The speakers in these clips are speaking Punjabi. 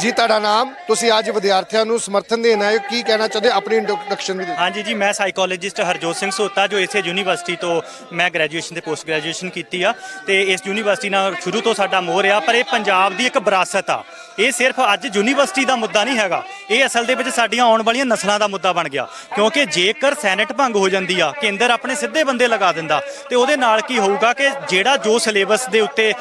ਜੀ, ਤੁਹਾਡਾ ਨਾਮ? ਤੁਸੀਂ ਅੱਜ ਵਿਦਿਆਰਥੀਆਂ ਨੂੰ ਸਮਰਥਨ ਦੇਣ ਆਏ ਹੋ, ਕੀ ਕਹਿਣਾ ਚਾਹੁੰਦੇ? ਹੋ? ਆਪਣੀ ਇੰਟਰੋਡਕਸ਼ਨ ਵੀ ਦਿਓ। ਹਾਂਜੀ ਜੀ, ਮੈਂ ਸਾਈਕੋਲੋਜਿਸਟ ਹਰਜੋਤ ਸਿੰਘ ਸੋਤਾ, ਜੋ ਇਸੇ ਯੂਨੀਵਰਸਿਟੀ ਤੋਂ ਮੈਂ ਗ੍ਰੈਜੂਏਸ਼ਨ ਤੇ ਪੋਸਟ ਗ੍ਰੈਜੂਏਸ਼ਨ ਕੀਤੀ ਆ। ਤੇ ਇਸ ਯੂਨੀਵਰਸਿਟੀ ਨਾਲ ਸ਼ੁਰੂ ਤੋਂ ਸਾਡਾ ਮੋਹ ਆ ਪਰ ਇਹ ਪੰਜਾਬ ਦੀ ਇੱਕ ਵਿਰਾਸਤ ਆ। ਇਹ ਸਿਰਫ ਅੱਜ ਯੂਨੀਵਰਸਿਟੀ ਦਾ ਮੁੱਦਾ ਨਹੀਂ ਹੈਗਾ। ਇਹ ਅਸਲ ਦੇ ਵਿੱਚ ਸਾਡੀਆਂ ਆਉਣ ਵਾਲੀਆਂ ਨਸਲਾਂ ਦਾ ਮੁੱਦਾ ਬਣ ਗਿਆ। ਕਿਉਂਕਿ ਜੇਕਰ ਸੈਨੇਟ ਭੰਗ ਹੋ ਜਾਂਦੀ ਆ, ਕੇਂਦਰ ਆਪਣੇ ਸਿੱਧੇ ਬੰਦੇ ਲਗਾ ਦਿੰਦਾ, ਤੇ ਉਹਦੇ ਨਾਲ ਕੀ ਹੋਊਗਾ ਕਿ ਜਿਹੜਾ ਜੋ ਸਿਲੇਬਸ ਦੇ ਉੱਤੇ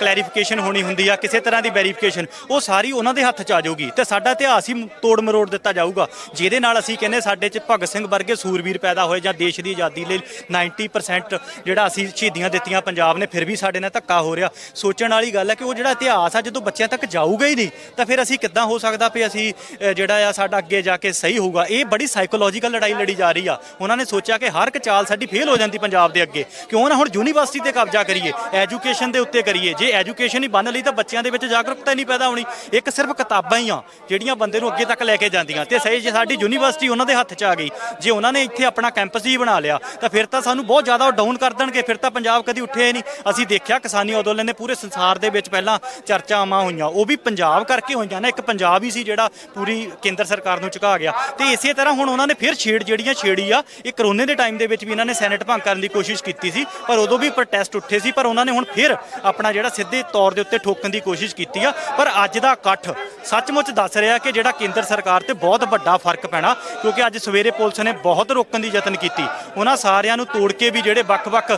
ਕਲੈਰੀਫਿਕੇਸ਼ਨ ਹੋਣੀ ਹੁੰਦੀ ਆ, ਕਿਸੇ ਤਰ੍ਹਾਂ ਦੀ ਵੈਰੀਫਿਕੇਸ਼ਨ ਉਹ ਸਾਰੀ ਉਹਨਾਂ ਦੇ ਹੱਥ 'ਚ ਆ ਜਾਊਗੀ ਤੇ ਸਾਡਾ ਇਤਿਹਾਸ ਹੀ ਤੋੜ ਮਰੋੜ ਦਿੱਤਾ ਜਾਊਗਾ। ਜਿਹਦੇ ਨਾਲ ਅਸੀਂ ਕਹਿੰਦੇ ਸਾਡੇ 'ਚ ਭਗਤ ਸਿੰਘ ਵਰਗੇ ਸੂਰਬੀਰ ਪੈਦਾ ਹੋਏ ਜਾਂ ਦੇਸ਼ ਦੀ ਆਜ਼ਾਦੀ ਲਈ 90% ਜਿਹੜਾ ਅਸੀਂ ਸ਼ਹੀਦੀਆਂ ਦਿੱਤੀਆਂ, ਪੰਜਾਬ ਨੇ ਫਿਰ ਵੀ ਸਾਡੇ ਨਾਲ ਧੱਕਾ ਹੋ ਰਿਹਾ। ਸੋਚਣ ਵਾਲੀ ਗੱਲ ਹੈ ਕਿ ਉਹ ਜਿਹੜਾ ਇਤਿਹਾਸ ਆ, ਜਦੋਂ ਬੱਚਿਆਂ ਤੱਕ ਜਾਊਗਾ ਹੀ ਨਹੀਂ, ਤਾਂ ਫਿਰ ਅਸੀਂ ਕਿੱਦਾਂ ਹੋ ਸਕਦਾ ਵੀ ਅਸੀਂ ਜਿਹੜਾ ਆ ਸਾਡਾ ਅੱਗੇ ਜਾ ਕੇ ਸਹੀ ਹੋਊਗਾ। ਇਹ ਬੜੀ ਸਾਈਕੋਲੋਜੀਕਲ ਲੜਾਈ ਲੜੀ ਜਾ ਰਹੀ ਆ। ਉਹਨਾਂ ਨੇ ਸੋਚਿਆ ਕਿ ਹਰ ਇੱਕ ਚਾਲ ਸਾਡੀ ਫੇਲ ਹੋ ਜਾਂਦੀ ਪੰਜਾਬ ਦੇ ਅੱਗੇ। ਕਿਉਂ ਨਾ ਹੁਣ ਯੂਨੀਵਰਸਿਟੀ ਤੇ ਕਬਜ਼ਾ ਕਰੀਏ ਐਜੂਕੇਸ਼ਨ ਦੇ ਉੱਤੇ ਕਰੀਏ। ਜੇ ਐਜੂਕੇਸ਼ਨ ਹੀ ਬੰਨ ਲਈ ਤਾਂ ਬੱਚਿਆਂ ਦੇ ਵਿੱਚ ਜਾਗਰੂਕਤਾ ਹੀ ਨਹੀਂ ਪੈਦਾ ਹੋਣੀ। ਇੱਕ ਸਿਰਫ ਕਿਤਾਬਾਂ ਹੀ ਆ, ਜਿਹੜੀਆਂ ਬੰਦੇ ਨੂੰ ਅੱਗੇ ਤੱਕ ਲੈ ਕੇ ਜਾਂਦੀਆਂ। ਤੇ ਸਹੀ, ਜੇ ਸਾਡੀ ਯੂਨੀਵਰਸਿਟੀ ਉਹਨਾਂ ਦੇ ਹੱਥ 'ਚ ਆ ਗਈ, ਜੇ ਉਹਨਾਂ ਨੇ ਇੱਥੇ ਆਪਣਾ ਕੈਂਪਸ ਹੀ ਬਣਾ ਲਿਆ, ਤਾਂ ਫਿਰ ਤਾਂ ਸਾਨੂੰ ਬਹੁਤ ਜ਼ਿਆਦਾ ਡਾਊਨ ਕਰ ਦੇਣਗੇ। ਫਿਰ ਤਾਂ ਪੰਜਾਬ ਕਦੀ ਉੱਠਿਆ ਹੀ ਨਹੀਂ। ਅਸੀਂ ਦੇਖਿਆ ਕਿਸਾਨੀ ਅੰਦੋਲਨ ਨੇ ਪੂਰੇ ਸੰਸਾਰ ਦੇ ਵਿੱਚ ਪਹਿਲਾਂ ਚਰਚਾਵਾਂ ਹੋਈਆਂ। ਉਹ ਵੀ ਪੰਜਾਬ ਕਰਕੇ ਹੋਈਆਂ ਨਾ। ਇੱਕ ਪੰਜਾਬ ਹੀ ਸੀ ਜਿਹੜਾ ਪੂਰੀ ਕੇਂਦਰ ਸਰਕਾਰ ਨੂੰ ਝੁਕਾ ਗਿਆ। ਤੇ ਇਸੇ ਤਰ੍ਹਾਂ ਹੁਣ ਉਹਨਾਂ ਨੇ ਫਿਰ ਛੇੜ ਜਿਹੜੀਆਂ ਛੇੜੀ ਆ, ਇਹ ਕਰੋਨੇ ਦੇ ਟਾਈਮ ਦੇ ਵਿੱਚ ਵੀ ਇਹਨਾਂ ਨੇ ਸੈਨੇਟ ਭੰਗ ਕਰਨ ਦੀ ਕੋਸ਼ਿਸ਼ ਕੀਤੀ ਸੀ, ਪਰ ਉਦੋਂ ਵੀ ਪ੍ਰੋਟੈਸਟ ਉੱਠੇ ਸੀ, ਪਰ ਉਹਨਾਂ ਨੇ ਹੁਣ ਫਿਰ ਆਪਣਾ ਜਿਹੜਾ ਸਿੱਧੇ ਤੌਰ ਦੇ ਉੱਤੇ ਠੋਕਣ ਦੀ ਕੋਸ਼ਿਸ਼ ਕੀਤੀ ਆ। ਪਰ ਅੱਜ ਦਾ ਇਕੱਠ ਸੱਚਮੁੱਚ ਦੱਸ ਰਿਹਾ ਕਿ ਜਿਹੜਾ ਕੇਂਦਰ ਸਰਕਾਰ ਤੇ ਬਹੁਤ ਵੱਡਾ ਫ਼ਰਕ ਪੈਣਾ, ਕਿਉਂਕਿ ਅੱਜ ਸਵੇਰੇ ਪੁਲਿਸ ਨੇ ਬਹੁਤ ਰੋਕਣ ਦੀ ਯਤਨ ਕੀਤੀ। ਉਹਨਾਂ ਸਾਰਿਆਂ ਨੂੰ ਤੋੜ ਕੇ ਵੀ ਜਿਹੜੇ ਵੱਖ-ਵੱਖ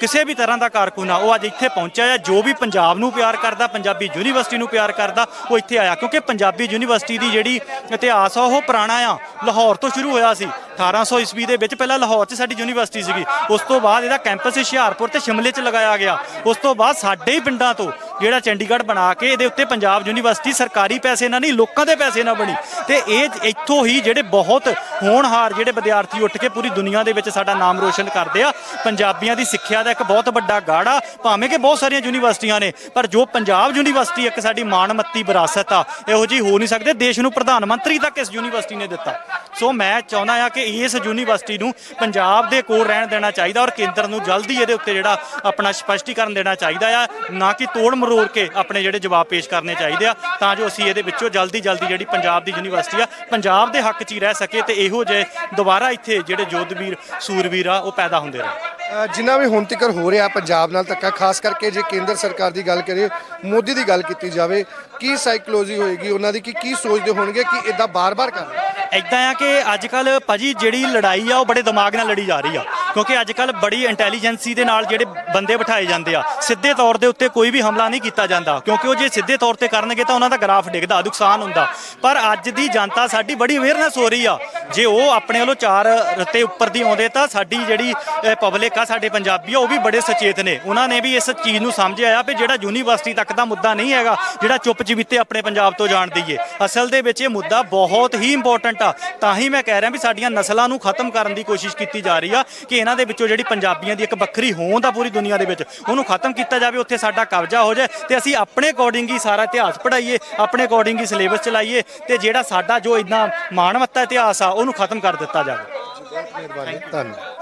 ਕਿਸੇ ਵੀ ਤਰ੍ਹਾਂ ਦਾ ਕਾਰਕੁਨ ਆ, ਉਹ ਅੱਜ ਇੱਥੇ ਪਹੁੰਚਿਆ ਆ ਜੋ ਵੀ ਪੰਜਾਬ ਨੂੰ ਪਿਆਰ ਕਰਦਾ, ਪੰਜਾਬੀ ਯੂਨੀਵਰਸਿਟੀ ਨੂੰ ਪਿਆਰ ਕਰਦਾ, ਉਹ ਇੱਥੇ ਆਇਆ। ਕਿਉਂਕਿ ਪੰਜਾਬੀ ਯੂਨੀਵਰਸਿਟੀ ਦੀ ਜਿਹੜੀ ਇਤਿਹਾਸ ਆ, ਉਹ ਪੁਰਾਣਾ ਆ। ਲਾਹੌਰ ਤੋਂ ਸ਼ੁਰੂ ਹੋਇਆ ਸੀ। 1800 ਈਸਵੀ ਦੇ ਵਿੱਚ ਪਹਿਲਾਂ ਲਾਹੌਰ 'ਚ ਸਾਡੀ ਯੂਨੀਵਰਸਿਟੀ ਸੀਗੀ। ਉਸ ਤੋਂ ਬਾਅਦ ਇਹਦਾ ਕੈਂਪਸ ਹੁਸ਼ਿਆਰਪੁਰ ਤੇ ਸ਼ਿਮਲੇ 'ਚ ਲਗਾਇਆ ਗਿਆ। ਉਸ ਤੋਂ ਬਾਅਦ ਸਾਡੇ ਹੀ ਪਿੰਡਾਂ ਤੋਂ ਜਿਹੜਾ ਚੰਡੀਗੜ੍ਹ ਬਣਾ ਕੇ ਇਹਦੇ ਉੱਤੇ ਪੰਜਾਬ ਯੂਨੀਵਰਸਿਟੀ ਸਰਕਾਰੀ ਪੈਸੇ ਨਾਲ ਨਹੀਂ, ਲੋਕਾਂ ਦੇ ਪੈਸੇ ਨਾਲ ਬਣੀ। ਤੇ ਇਹ ਇੱਥੋਂ ਹੀ ਜਿਹੜੇ ਬਹੁਤ ਹੋਣਹਾਰ ਜਿਹੜੇ ਵਿਦਿਆਰਥੀ ਉੱਠ ਕੇ ਪੂਰੀ ਦੁਨੀਆ ਦੇ ਵਿੱਚ ਸਾਡਾ ਨਾਮ ਰੋਸ਼ਨ ਕਰਦੇ ਆ। ਪੰਜਾਬੀਆਂ ਦੀ ਸਿੱਖਿਆ ਦਾ ਇੱਕ ਬਹੁਤ ਵੱਡਾ ਗਾੜਾ, ਭਾਵੇਂ ਕਿ ਬਹੁਤ ਸਾਰੀਆਂ ਯੂਨੀਵਰਸਿਟੀਆਂ ਨੇ, ਪਰ ਜੋ ਪੰਜਾਬ ਯੂਨੀਵਰਸਿਟੀ ਇੱਕ ਸਾਡੀ ਮਾਣਮੱਤੀ ਵਿਰਾਸਤ ਆ, ਇਹੋ ਜੀ ਹੋ ਨਹੀਂ ਸਕਦੇ। ਦੇਸ਼ ਨੂੰ ਪ੍ਰਧਾਨ ਮੰਤਰੀ ਤੱਕ ਇਸ ਯੂਨੀਵਰਸਿਟੀ ਨੇ ਦਿੱਤਾ। ਸੋ ਮੈਂ ਚਾਹੁੰਦਾ ਆ ਕਿ ਇਸ ਯੂਨੀਵਰਸਿਟੀ ਨੂੰ ਪੰਜਾਬ ਦੇ ਕੋਲ ਰਹਿਣ ਦੇਣਾ ਚਾਹੀਦਾ ਔਰ ਕੇਂਦਰ ਨੂੰ ਜਲਦੀ ਇਹਦੇ ਉੱਤੇ ਜਿਹੜਾ ਆਪਣਾ ਸਪਸ਼ਟੀਕਰਨ ਦੇਣਾ ਚਾਹੀਦਾ ਆ, ਨਾ ਕਿ ਤੋੜ ਮਰੋੜ ਕੇ ਆਪਣੇ ਜਿਹੜੇ ਜਵਾਬ ਪੇਸ਼ ਕਰਨੇ ਚਾਹੀਦੇ ਆ, ਤਾਂ ਜੋ ਅਸੀਂ ਇਹਦੇ ਵਿੱਚੋਂ ਜਲਦੀ ਜਲਦੀ ਜਿਹੜੀ ਪੰਜਾਬ ਦੀ ਯੂਨੀਵਰਸਿਟੀ ਆ ਪੰਜਾਬ ਦੇ ਹੱਕ 'ਚ ਹੀ ਰਹਿ ਸਕੇ ਤੇ ਇਹੋ ਜਿਹੇ ਦੁਬਾਰਾ ਇੱਥੇ ਜਿਹੜੇ ਯੋਧਵੀਰ ਸੂਰਵੀਰ ਆ ਉਹ ਪੈਦਾ ਹੁੰਦੇ ਰਹੇ। ਅ, ਜਿੰਨਾ ਵੀ ਹੁਣ ਤੱਕ ਹੋ ਰਿਹਾ ਪੰਜਾਬ ਨਾਲ ਧੱਕਾ ਖਾਸ ਕਰਕੇ ਜੇ ਕੇਂਦਰ ਸਰਕਾਰ ਦੀ ਗੱਲ ਕਰੀਏ ਮੋਦੀ ਦੀ ਗੱਲ ਕੀਤੀ ਜਾਵੇ ਕੀ ਸਾਈਕੋਲੋਜੀ ਹੋਏਗੀ ਉਹਨਾਂ ਦੀ ਕਿ ਕੀ ਸੋਚਦੇ ਹੋਣਗੇ ਕਿ ਇਦਾਂ ਬਾਰ-ਬਾਰ ਕਰਨਾ ਇਦਾਂ ਆ ਕਿ ਅੱਜ ਕੱਲ ਭਾਜੀ ਜਿਹੜੀ ਲੜਾਈ ਆ ਉਹ ਬੜੇ ਦਿਮਾਗ ਨਾਲ ਲੜੀ ਜਾ ਰਹੀ ਆ। ਕਿਉਂਕਿ ਅੱਜ ਕੱਲ ਬੜੀ ਇੰਟੈਲੀਜੈਂਸੀ ਦੇ ਨਾਲ ਜਿਹੜੇ ਬੰਦੇ ਬਿਠਾਏ ਜਾਂਦੇ ਆ, ਸਿੱਧੇ ਤੌਰ ਦੇ ਉੱਤੇ ਕੋਈ ਵੀ ਹਮਲਾ ਨਹੀਂ ਕੀਤਾ ਜਾਂਦਾ, ਕਿਉਂਕਿ ਉਹ ਜੇ ਸਿੱਧੇ ਤੌਰ ਤੇ ਕਰਨਗੇ ਤਾਂ ਉਹਨਾਂ ਦਾ ਗ੍ਰਾਫ ਡਿੱਗਦਾ, ਨੁਕਸਾਨ ਹੁੰਦਾ। ਪਰ ਅੱਜ ਦੀ ਜਨਤਾ ਸਾਡੀ ਬੜੀ ਅਵੇਅਰਨੈਸ ਹੋ ਰਹੀ ਆ ਜੇ ਉਹ ਆਪਣੇ ਵੱਲੋਂ ਚਾਰ ਰੱਤੇ ਉੱਪਰ ਦੀ ਆਉਂਦੇ ਤਾਂ ਸਾਡੀ ਜਿਹੜੀ ਪਬਲਿਕ ਆ, ਸਾਡੇ ਪੰਜਾਬੀ ਆ, ਉਹ ਵੀ ਬੜੇ ਸਚੇਤ ਨੇ। ਉਹਨਾਂ ਨੇ ਵੀ ਇਸ ਚੀਜ਼ ਨੂੰ ਸਮਝਿਆ ਆ ਵੀ ਜਿਹੜਾ ਯੂਨੀਵਰਸਿਟੀ ਤੱਕ ਦਾ ਮੁੱਦਾ ਨਹੀਂ ਹੈਗਾ, ਜਿਹੜਾ ਚੁੱਪ ਚਿਵੀਤੇ ਆਪਣੇ ਪੰਜਾਬ ਤੋਂ ਜਾਣ ਦਈਏ ਅਸਲ ਦੇ ਵਿੱਚ ਇਹ ਮੁੱਦਾ ਬਹੁਤ ਹੀ ਇੰਪੋਰਟੈਂਟ ਆ। ਤਾਂ ਹੀ ਮੈਂ ਕਹਿ ਰਿਹਾ ਵੀ ਸਾਡੀਆਂ ਨਸਲਾਂ ਨੂੰ ਖਤਮ ਕਰਨ ਦੀ ਕੋਸ਼ਿਸ਼ ਕੀਤੀ ਜਾ ਰਹੀ ਆ ਕਿ ਇਹਨਾਂ ਦੇ ਵਿੱਚੋਂ ਜਿਹੜੀ ਪੰਜਾਬੀਆਂ ਦੀ ਇੱਕ ਵੱਖਰੀ ਹੋਂਦ ਆ ਪੂਰੀ ਦੁਨੀਆ ਦੇ ਵਿੱਚ, ਉਹਨੂੰ ਖਤਮ ਕੀਤਾ ਜਾਵੇ, ਉੱਥੇ ਸਾਡਾ ਕਬਜ਼ਾ ਹੋ ਜਾਏ ਤੇ ਅਸੀਂ ਆਪਣੇ ਅਕੋਰਡਿੰਗ ਹੀ ਸਾਰਾ ਇਤਿਹਾਸ ਪੜ੍ਹਾਈਏ, ਆਪਣੇ ਅਕੋਰਡਿੰਗ ਹੀ ਸਿਲੇਬਸ ਚਲਾਈਏ ਤੇ ਜਿਹੜਾ ਸਾਡਾ ਜੋ ਇੰਨਾ ਮਾਣਮੱਤਾ ਇਤਿਹਾਸ ਆ ਉਹਨੂੰ ਖਤਮ ਕਰ ਦਿੱਤਾ ਜਾਵੇ। ਬਹੁਤ ਮਿਹਰਬਾਨੀ ਧੰਨਵਾਦ।